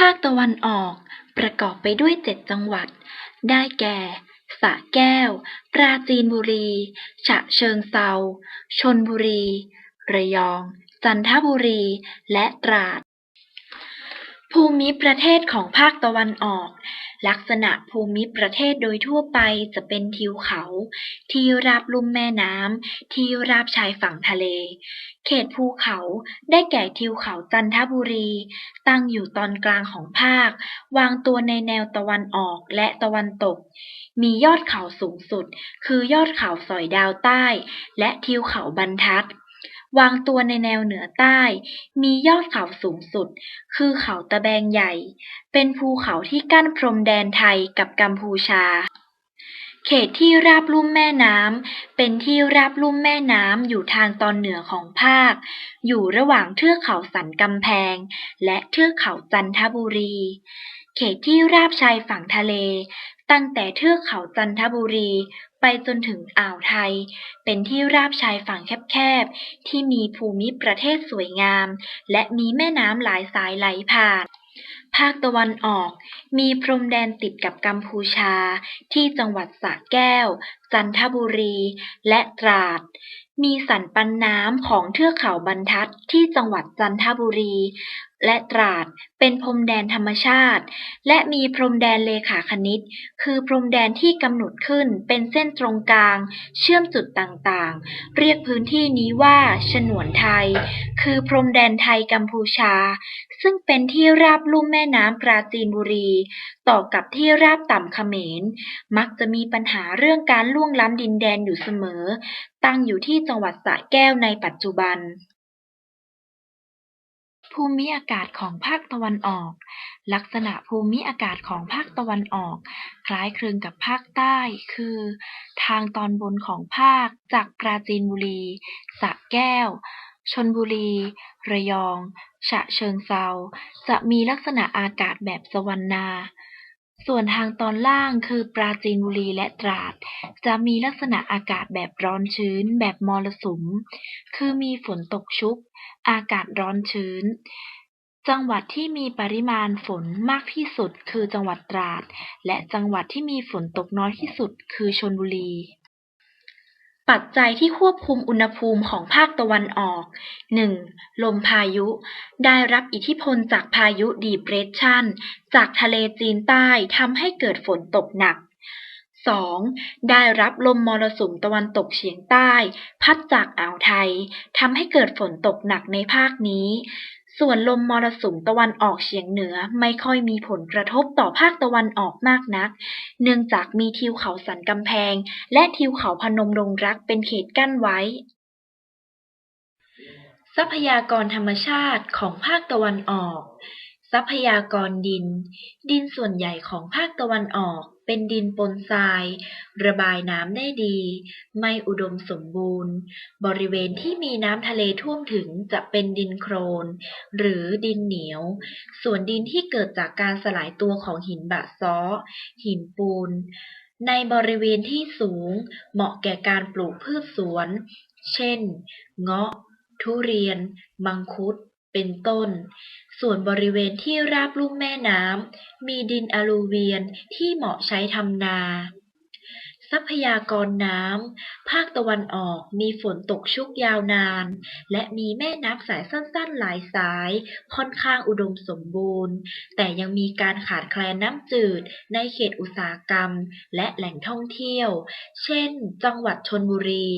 ภาคตะวันออก ประกอบไปด้วยเจ็ดจังหวัด ได้แก่ สระแก้ว ปราจีนบุรี ฉะเชิงเซา ชนบุรี ระยอง จันทบุรี และตราด ภูมิประเทศของภาคตะวันออก ลักษณะภูมิประเทศโดยทั่วไปจะเป็นทิวเขา ที่ราบลุ่มแม่น้ำ ที่ราบชายฝั่งทะเล เขตภูเขาได้แก่ทิวเขาจันทบุรี ตั้งอยู่ตอนกลางของภาค วางตัวในแนวตะวันออกและตะวันตก มียอดเขาสูงสุด คือยอดเขาสอยดาวใต้ และทิวเขาบรรทัด วางตัวในแนวเหนือใต้ มียอดเขาสูงสุด คือเขาตะแบงใหญ่ เป็นภูเขาที่กั้นพรมแดนไทยกับกัมพูชา เขตที่ราบลุ่มแม่น้ำ เป็นที่ราบลุ่มแม่น้ำอยู่ทางตอนเหนือของภาค อยู่ระหว่างเทือกเขาสันกำแพง และเทือกเขาจันทบุรี เขตที่ราบชายฝั่งทะเล ตั้งแต่เทือกเขาจันทบุรี ไปจนถึงอ่าวไทย เป็นที่ราบชายฝั่งแคบๆ ที่มีภูมิประเทศสวยงาม และมีแม่น้ำหลายสายไหลผ่าน ภาคตะวันออก มีพรมแดนติดกับกัมพูชา ที่จังหวัดสระแก้ว จันทบุรี และตราด มีสันปันน้ำของเทือกเขาบรรทัดที่จังหวัดจันทบุรี และตราด เป็นพรมแดนธรรมชาติ และมีพรมแดนเลขาคณิต คือพรมแดนที่กำหนดขึ้นเป็นเส้นตรงกลาง เชื่อมจุดต่างๆ เรียกพื้นที่นี้ว่าฉนวนไทย คือพรมแดนไทยกัมพูชา ซึ่งเป็นที่ราบลุ่มแม่น้ำปราจีนบุรี ต่อกับที่ราบต่ำเขมร มักจะมีปัญหาเรื่องการล่วงล้ำดินแดนอยู่เสมอ ตั้งอยู่ที่จังหวัดสระแก้วในปัจจุบัน ภูมิอากาศของภาคตะวันออก ลักษณะภูมิอากาศของภาคตะวันออก คล้ายคลึงกับภาคใต้ คือ ทางตอนบนของภาค จากปราจีนบุรีสระแก้ว ชนบุรี ระยอง ฉะเชิงเซาจะมีลักษณะอากาศแบบสวรรณา ส่วนทางตอนล่างคือปราจีนบุรีและตราด จะมีลักษณะอากาศแบบร้อนชื้น แบบมรสุม คือมีฝนตกชุก อากาศร้อนชื้น จังหวัดที่มีปริมาณฝนมากที่สุดคือจังหวัดตราด และจังหวัดที่มีฝนตกน้อยที่สุดคือชลบุรี ปัจจัยที่ควบคุมอุณหภูมิของภาคตะวันออก 1. ลมพายุ ได้รับอิทธิพลจากพายุดีเพรสชันจากทะเลจีนใต้ทำให้เกิดฝนตกหนัก 2. ได้รับลมมรสุมตะวันตกเฉียงใต้ พัดจากอ่าวไทยทำให้เกิดฝนตกหนักในภาคนี้ ส่วนลมมรสุมตะวันออกเฉียงเหนือไม่ค่อยมีผลกระทบต่อภาคตะวันออกมากนัก เนื่องจากมีทิวเขาสันกำแพง และทิวเขาพนมดงรักเป็นเขตกั้นไว้ ทรัพยากรธรรมชาติของภาคตะวันออก ทรัพยากรดิน ดินส่วนใหญ่ของภาคตะวันออก เป็นดินปนทราย ระบายน้ำได้ดี ไม่อุดมสมบูรณ์ บริเวณที่มีน้ำทะเลท่วมถึงจะเป็นดินโคลนหรือดินเหนียว ส่วนดินที่เกิดจากการสลายตัวของหินบะซ้อ หินปูน ในบริเวณที่สูง เหมาะแก่การปลูกพืชสวน เช่น เงาะ ทุเรียน มังคุด เป็นต้น ส่วนบริเวณที่ราบลุ่มแม่น้ำมีดินอลูเวียนที่เหมาะใช้ทำนาทรัพยากรน้ำ ภาคตะวันออกมีฝนตกชุกยาวนาน และมีแม่น้ำสายสั้นๆ หลายสาย ค่อนข้างอุดมสมบูรณ์ แต่ยังมีการขาดแคลนน้ำจืดในเขตอุตสาหกรรม และแหล่งท่องเที่ยว เช่น จังหวัดชลบุรี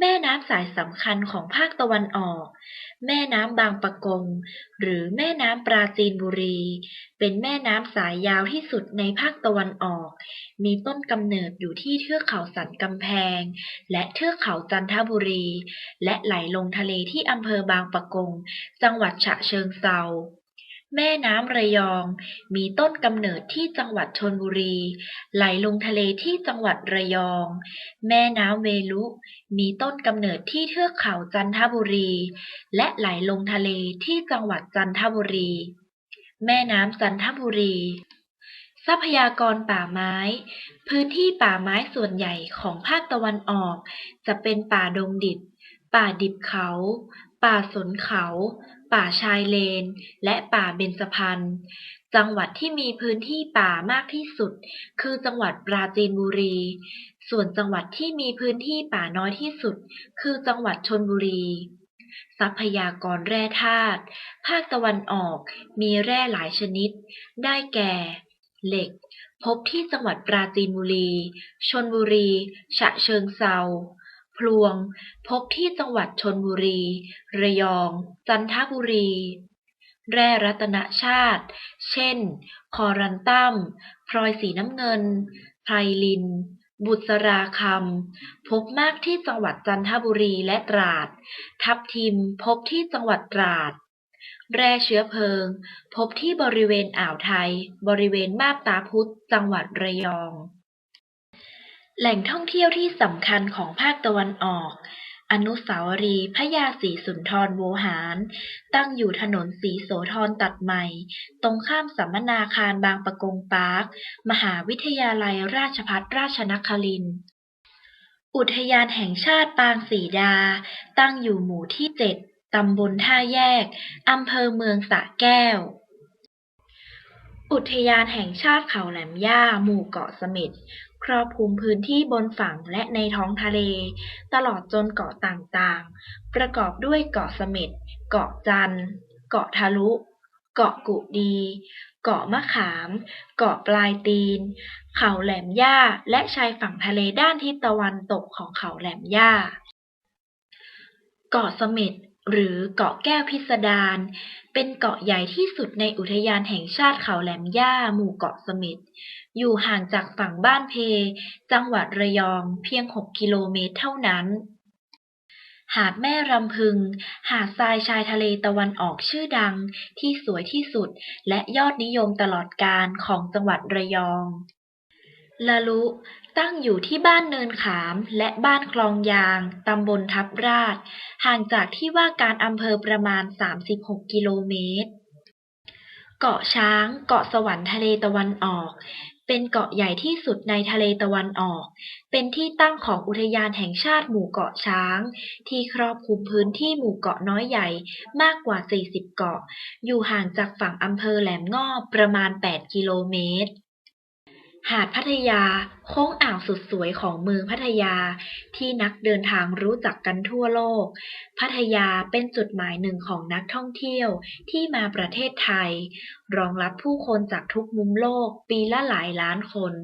แม่น้ำสายสำคัญของภาคตะวันออก แม่น้ำบางปะกง หรือแม่น้ำปราจีนบุรี เป็นแม่น้ำสายยาวที่สุดในภาคตะวันออก มีต้นกำเนิดอยู่ที่เทือกเขาสันกำแพง และเทือกเขาจันทบุรี และไหลลงทะเลที่อำเภอบางปะกง จังหวัดฉะเชิงเทรา แม่น้ำระยอง มีต้นกำเนิดที่จังหวัดชลบุรี ไหลลงทะเลที่จังหวัดระยอง แม่น้ำเวลุ มีต้นกำเนิดที่เทือกเขาจันทบุรี และไหลลงทะเลที่จังหวัดจันทบุรี แม่น้ำจันทบุรี ทรัพยากรป่าไม้ พื้นที่ป่าไม้ส่วนใหญ่ของภาคตะวันออก จะเป็นป่าดงดิบป่าดิบเขา ป่าสนเขา ป่าชายเลน และป่าเบญจพรรณ จังหวัดที่มีพื้นที่ป่ามากที่สุด คือจังหวัดปราจีนบุรี ส่วนจังหวัดที่มีพื้นที่ป่าน้อยที่สุด คือจังหวัดชลบุรี ทรัพยากรแร่ธาตุ ภาคตะวันออกมีแร่หลายชนิด ได้แก่ เหล็ก พบที่จังหวัดปราจีนบุรีชลบุรี ฉะเชิงเทรา พลวง พบที่จังหวัดชลบุรี ระยอง จันทบุรี แร่รัตนชาติ เช่น คอรันตัมพลอยสีน้ำเงิน ไพรลิน บุษราคำ พบมากที่จังหวัดจันทบุรีและตราด ทับทิมพบที่จังหวัดตราดแร่เชื้อเพลิง พบที่บริเวณอ่าวไทย บริเวณมาบตาพุธ จังหวัดระยอง แหล่งท่องเที่ยวที่สำคัญของภาคตะวันออก อนุสาวรีย์พระยาศรีสุนทรโวหาร ตั้งอยู่ถนนศรีโสธรตัดใหม่ ตรงข้ามสัมมนาคารบางปะกงปาร์ค มหาวิทยาลัยราชภัฏราชนครินทร์อุทยานแห่งชาติปางสีดา ตั้งอยู่หมู่ที่เจ็ดตำบลท่าแยก อำเภอเมืองสะแก้ว อุทยานแห่งชาติเขาแหลมย่า หมู่เกาะเสม็ด ครอบคลุมพื้นที่บนฝั่งและในท้องทะเล ตลอดจนเกาะต่างๆ ประกอบด้วยเกาะเสม็ด เกาะจัน เกาะทะลุ เกาะกุดี เกาะมะขาม เกาะปลายตีน เขาแหลมย่า และชายฝั่งทะเลด้านทิศตะวันตกของเขาแหลมย่า เกาะเสม็ด หรือเกาะแก้วพิสดาร เป็นเกาะใหญ่ที่สุดในอุทยานแห่งชาติเขาแหลมย่าหมู่เกาะเสม็ด อยู่ห่างจากฝั่งบ้านเพ จังหวัดระยองเพียง 6 กิโลเมตรเท่านั้น หาดแม่รำพึง หาดทรายชายทะเลตะวันออกชื่อดังที่สวยที่สุดและยอดนิยมตลอดกาลของจังหวัดระยอง ละลุ ตั้งอยู่ที่บ้านเนินขามและบ้านคลองยาง ตำบลทับราช ห่างจากที่ว่าการอำเภอประมาณ 36 กิโลเมตร เกาะช้าง เกาะสวรรค์ทะเลตะวันออก เป็นเกาะใหญ่ที่สุดในทะเลตะวันออก เป็นที่ตั้งของอุทยานแห่งชาติหมู่เกาะช้าง ที่ครอบคลุมพื้นที่หมู่เกาะน้อยใหญ่มากกว่า 40 เกาะ อยู่ห่างจากฝั่งอำเภอแหลมงอบประมาณ 8 กิโลเมตร หาดพัทยาโค้งอ่าวสุดสวยของเมืองพัทยา ที่นักเดินทางรู้จักกันทั่วโลก พัทยาเป็นจุดหมายหนึ่งของนักท่องเที่ยวที่มาประเทศไทย รองรับผู้คนจากทุกมุมโลกปีละหลายล้านคน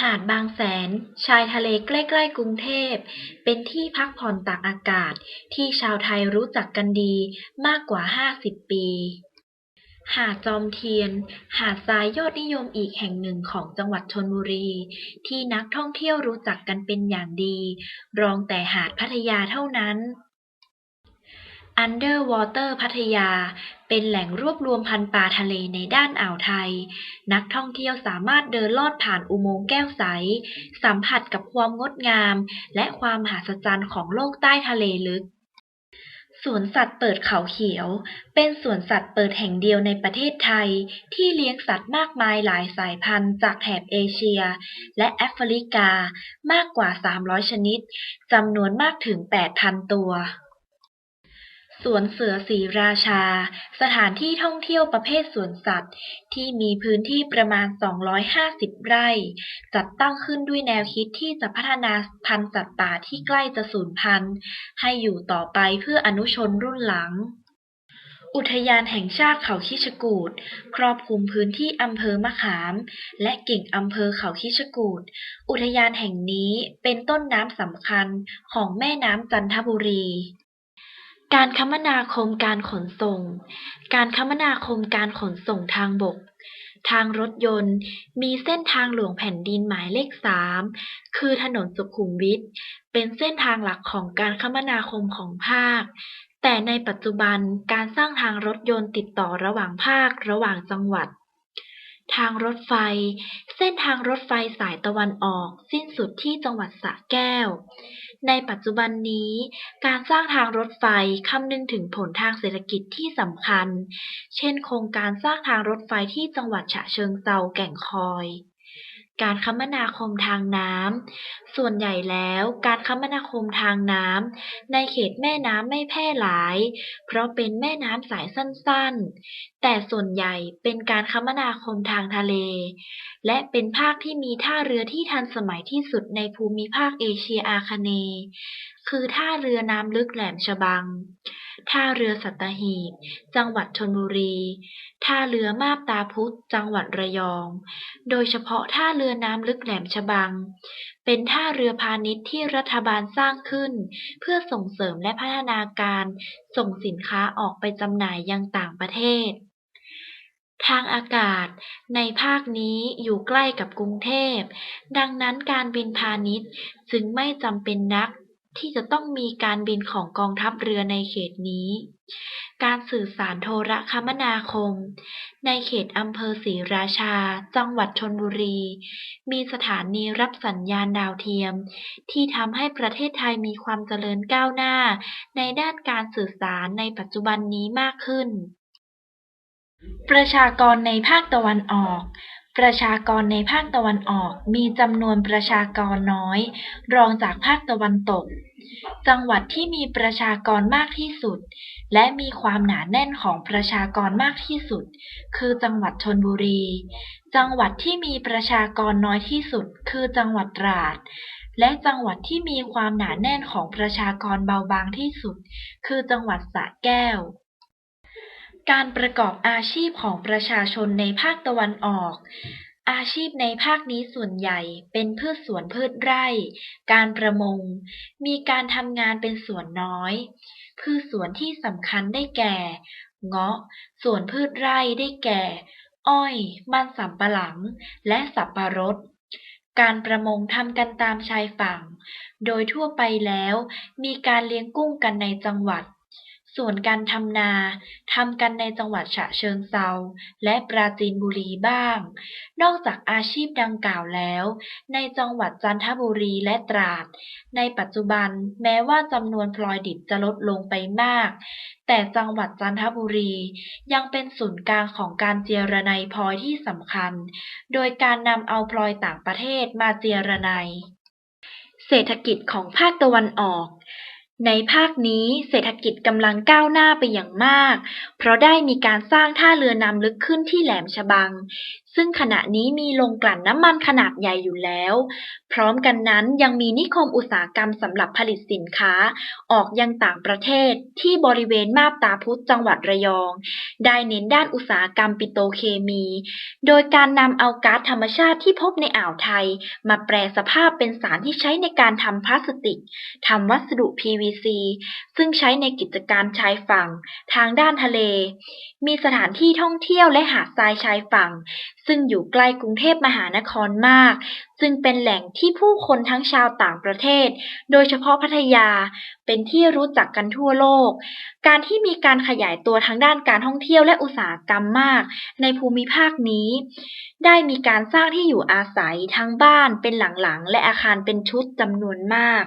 หาดบางแสน ชายทะเลใกล้ ๆ กรุงเทพ เป็นที่พักผ่อนตากอากาศที่ชาวไทยรู้จักกันดีมากกว่า 50 ปี หาดจอมเทียน หาดทรายยอดนิยมอีกแห่งหนึ่งของจังหวัดชลบุรี ที่นักท่องเที่ยวรู้จักกันเป็นอย่างดี รองแต่หาดพัทยาเท่านั้น Underwater พัทยา เป็นแหล่งรวบรวมพันธุ์ปลาทะเลในด้านอ่าวไทย นักท่องเที่ยวสามารถเดินลอดผ่านอุโมงค์แก้วใส สัมผัสกับความงดงาม และความมหัศจรรย์ของโลกใต้ทะเลลึก สวนสัตว์เปิดเขาเขียว เป็นสวนสัตว์เปิดแห่งเดียวในประเทศไทย ที่เลี้ยงสัตว์มากมายหลายสายพันธุ์จากแถบเอเชีย และแอฟริกามากกว่า 300 ชนิดจำนวนมากถึง 8,000 ตัว สวนเสือศรีราชา สถานที่ท่องเที่ยวประเภทสวนสัตว์ ที่มีพื้นที่ประมาณ 250 ไร่ จัดตั้งขึ้นด้วยแนวคิดที่จะพัฒนาพันธุ์สัตว์ป่าที่ใกล้จะสูญพันธุ์ ให้อยู่ต่อไปเพื่ออนุชนรุ่นหลัง อุทยานแห่งชาติเขาคิชกูฏครอบคลุมพื้นที่อำเภอมะขาม และกิ่งอำเภอเขาคิชกูฏอุทยานแห่งนี้เป็นต้นน้ำสำคัญของแม่น้ำจันทบุรี การคมนาคมการขนส่ง การคมนาคมการขนส่งทางบก ทางรถยนต์ มีเส้นทางหลวงแผ่นดินหมายเลข 3 คือถนนสุขุมวิท เป็นเส้นทางหลักของการคมนาคมของภาค แต่ในปัจจุบันการสร้างทางรถยนต์ติดต่อระหว่างภาคระหว่างจังหวัด ทางรถไฟ เส้นทางรถไฟสายตะวันออกสิ้นสุดที่จังหวัดสระแก้ว ในปัจจุบันนี้ การสร้างทางรถไฟคำนึงถึงผลทางเศรษฐกิจที่สำคัญ เช่น โครงการสร้างทางรถไฟที่จังหวัดฉะเชิงเทราแก่งคอย การคมนาคมทางน้ำ ส่วนใหญ่แล้วการคมนาคมทางน้ำในเขตแม่น้ำไม่แพร่หลาย เพราะเป็นแม่น้ำสายสั้นๆ แต่ส่วนใหญ่เป็นการคมนาคมทางทะเล และเป็นภาคที่มีท่าเรือที่ทันสมัยที่สุดในภูมิภาคเอเชียอาคเนย์คือท่าเรือน้ำลึกแหลมฉบัง ท่าเรือสัตหีบ จังหวัดชลบุรี ท่าเรือมาบตาพุธ จังหวัดระยอง โดยเฉพาะท่าเรือน้ำลึกแหลมฉบัง เป็นท่าเรือพาณิชย์ที่รัฐบาลสร้างขึ้น เพื่อส่งเสริมและพัฒนาการส่งสินค้าออกไปจำหน่ายยังต่างประเทศทางอากาศในภาคนี้อยู่ใกล้กับกรุงเทพ ดังนั้นการบินพาณิชย์จึงไม่จำเป็นนัก ที่จะต้องมีการบินของกองทัพเรือในเขตนี้ การสื่อสารโทรคมนาคม ในเขตอำเภอศรีราชา จังหวัดชลบุรี มีสถานีรับสัญญาณดาวเทียม ที่ทำให้ประเทศไทยมีความเจริญก้าวหน้า ในด้านการสื่อสารในปัจจุบันนี้มากขึ้น ประชากรในภาคตะวันออก ประชากรในภาคตะวันออกมีจำนวนประชากรน้อย รองจากภาคตะวันตก จังหวัดที่มีประชากรมากที่สุด และมีความหนาแน่นของประชากรมากที่สุด คือจังหวัดชลบุรี จังหวัดที่มีประชากรน้อยที่สุด คือจังหวัดตราด และจังหวัดที่มีความหนาแน่นของประชากรเบาบางที่สุด คือจังหวัดสระแก้ว การประกอบอาชีพของประชาชนในภาคตะวันออก อาชีพในภาคนี้ส่วนใหญ่เป็นพืชสวนพืชไร่ การประมง มีการทำงานเป็นส่วนน้อย พืชสวนที่สำคัญได้แก่ เงาะสวนพืชไร่ได้แก่ อ้อย มันสำปะหลัง และสับปะรด การประมงทำกันตามชายฝั่ง โดยทั่วไปแล้ว มีการเลี้ยงกุ้งกันในจังหวัด ส่วนการทำนาทำกันในจังหวัดฉะเชิงเทราและปราจีนบุรีบ้าง นอกจากอาชีพดังกล่าวแล้ว ในจังหวัดจันทบุรีและตราด ในปัจจุบันแม้ว่าจำนวนพลอยดิบจะลดลงไปมาก แต่จังหวัดจันทบุรียังเป็นศูนย์กลางของการเจรไนพลอยที่สำคัญ โดยการนำเอาพลอยต่างประเทศมาเจรไนเศรษฐกิจของภาคตะวันออก ในภาคนี้เศรษฐกิจกำลังก้าวหน้าไปอย่างมาก เพราะได้มีการสร้างท่าเรือนำลึกขึ้นที่แหลมฉบัง ซึ่งขณะนี้มีโรงกลั่นน้ำมันขนาดใหญ่อยู่แล้ว พร้อมกันนั้นยังมีนิคมอุตสาหกรรมสำหรับผลิตสินค้า ออกยังต่างประเทศที่บริเวณมาบตาพุธจังหวัดระยอง ได้เน้นด้านอุตสาหกรรมปิโตเคมี โดยการนำเอาก๊าซธรรมชาติที่พบในอ่าวไทย มาแปรสภาพเป็นสารที่ใช้ในการทำพลาสติกทำวัสดุ PVC ซึ่งใช้ในกิจการชายฝั่ง ทางด้านทะเล มีสถานที่ท่องเที่ยวและหาดทรายชายฝั่งซึ่งอยู่ใกล้กรุงเทพมหานครมาก จึงเป็นแหล่งที่ผู้คนทั้งชาวต่างประเทศ โดยเฉพาะพัทยา เป็นที่รู้จักกันทั่วโลก การที่มีการขยายตัวทางด้านการท่องเที่ยวและอุตสาหกรรมมาก ในภูมิภาคนี้ ได้มีการสร้างที่อยู่อาศัยทั้งบ้านเป็นหลังๆ และอาคารเป็นชุดจำนวนมาก